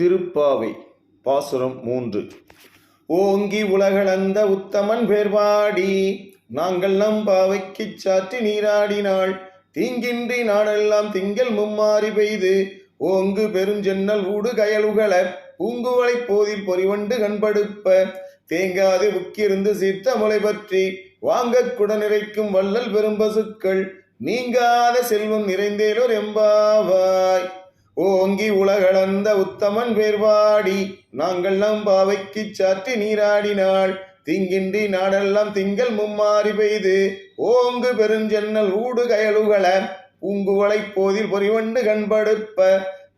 திருப்பாவை பாசுரம் மூன்று. ஓங்கி உலகளந்த உத்தமன் பேர்வாடி நாங்கள் நம் பாவைக்கு சாற்றி நீராடினாள். தீங்கின்றி நாடெல்லாம் திங்கள் மும்மாறி பெய்து ஓங்கு பெருஞ்சென்னல் ஊடு கயலுகள பூங்குவளை போதில் பொறிவண்டு கண்படுப்ப. தேங்காது உக்கிருந்து சீர்த்த முளை பற்றி வாங்கக் குடநிறைக்கும் வள்ளல் பெரும்பசுக்கள் நீங்காத செல்வம் நிறைந்தேலோர் எம்பாவாய். ஓங்கி உலகளந்த உத்தமன் பேர்வாடி நாங்கள் நம் பாவைக்குச் சாற்றி நீராடினாள். திங்கின்றி நாடெல்லாம் திங்கள் மும்மாறி பெய்து ஓங்கு பெருஞ்சென்னல் ஊடு கயலுகள பூங்குவளை போதில் பொறிவண்டு கண்படுப்ப.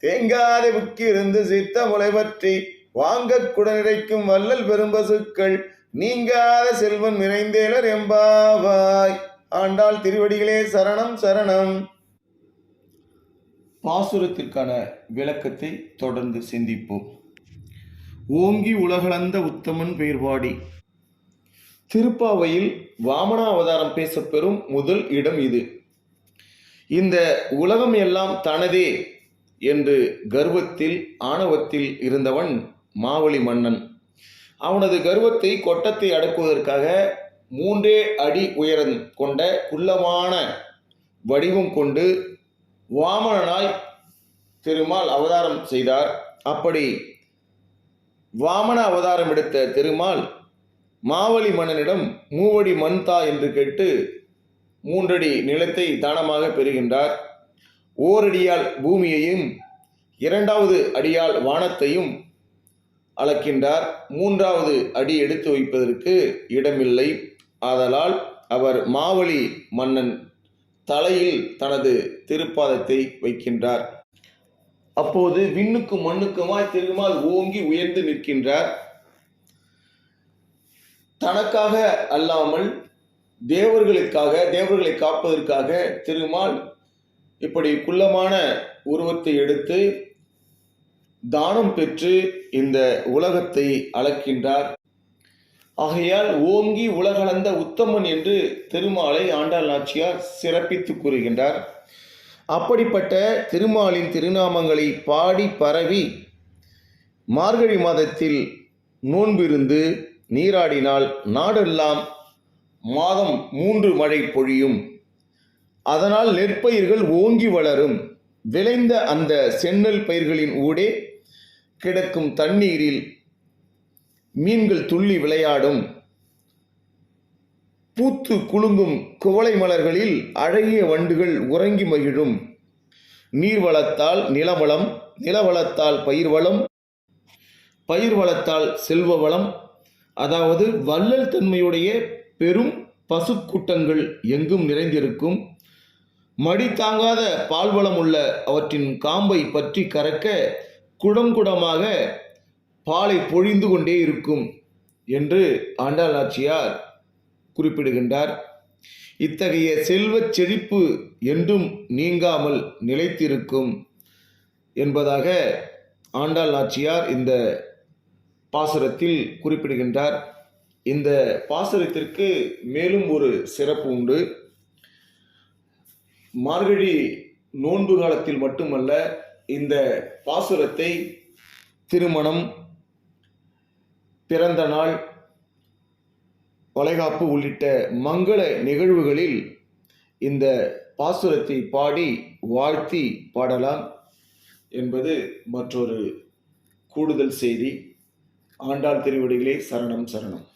தேங்காத புக்கிருந்து சித்த முளை பற்றி வாங்க குடநிறைக்கும் வள்ளல் பெரும்பசுக்கள் நீங்காத செல்வன் நிறைந்தேலர் எம்பாவாய். ஆண்டாள் திருவடிகளே சரணம் சரணம். பாசுரத்திற்கான விளக்கத்தை தொடர்ந்து சிந்திப்போம். ஓங்கி உலகளந்த உத்தமன் பெயர்வாடி திருப்பாவையில் வாமனா அவதாரம் பேசப்பெறும் முதல் இடம் இது. இந்த உலகம் எல்லாம் தனதே என்று கர்வத்தில் ஆணவத்தில் இருந்தவன் மாவழி மன்னன். அவனது கர்வத்தை கொட்டத்தை அடக்குவதற்காக மூன்றே அடி உயரம் கொண்ட குள்ளமான வடிவம் கொண்டு வாமனனாய் திருமால் அவதாரம் செய்தார். அப்படி வாமன அவதாரம் எடுத்த திருமால் மாவலி மன்னனிடம் மூவடி மண் தா என்று கேட்டு மூன்றடி நிலத்தை தானமாக பெறுகின்றார். ஓரடியால் பூமியையும் இரண்டாவது அடியால் வானத்தையும் அளக்கின்றார். மூன்றாவது அடி எடுத்து வைப்பதற்கு இடமில்லை. ஆதலால் அவர் மாவலி மன்னன் தலையில் தனது திருப்பாதத்தை வைக்கின்றார். அப்போது விண்ணுக்கும் மண்ணுக்குமாய் திருமால் ஓங்கி உயர்ந்து நிற்கின்றார். தனக்காக அல்லாமல் தேவர்களுக்காக தேவர்களை காப்பதற்காக திருமால் இப்படி குள்ளமான உருவத்தை எடுத்து தானம் பெற்று இந்த உலகத்தை அளக்கின்றார். ஆகையால் ஓங்கி உலகளந்த உத்தமன் என்று திருமாலை ஆண்டாள் நாச்சியார் சிறப்பித்து கூறுகின்றார். அப்படிப்பட்ட திருமாலின் திருநாமங்களை பாடி பரவி மார்கழி மாதத்தில் நோன்பிருந்து நீராடினால் நாடெல்லாம் மாதம் மூன்று மழை பொழியும். அதனால் நெற்பயிர்கள் ஓங்கி வளரும். விளைந்த அந்த சென்னல் பயிர்களின் ஊடே கிடக்கும் தண்ணீரில் மீன்கள் துள்ளி விளையாடும். பூத்து குலுங்கும் குவளை மலர்களில் அழகிய வண்டுகள் உறங்கி மகிழும். நீர் வளத்தால் நிலவளம் நிலவளத்தால் பயிர் வளம் பயிர் வளத்தால் செல்வ வளம் அதாவது வள்ளல் தன்மையுடைய பெரும் பசுக்கூட்டங்கள் எங்கும் நிறைந்திருக்கும். மடி தாங்காத பால்வளம் உள்ள அவற்றின் காம்பை பற்றி கறக்க குடம் குடமாக பாலை பொழிந்து கொண்டே இருக்கும் என்று ஆண்டாள் நாச்சியார் குறிப்பிடுகின்றார். இத்தகைய செல்வச் செழிப்பு என்றும் நீங்காமல் நிலைத்திருக்கும் என்பதாக ஆண்டாள் நாச்சியார் இந்த பாசுரத்தில் குறிப்பிடுகின்றார். இந்த பாசுரத்திற்கு மேலும் ஒரு சிறப்பு உண்டு. மார்கழி நோன்பு காலத்தில் மட்டுமல்ல இந்த பாசுரத்தை திருமணம் பிறந்த நாள் வளைகாப்பு உள்ளிட்ட மங்கள நிகழ்வுகளில் இந்த பாசுரத்தை பாடி வாழ்த்தி பாடலாம் என்பது மற்றொரு கூடுதல் செய்தி. ஆண்டாள் திருவடிகளே சரணம் சரணம்.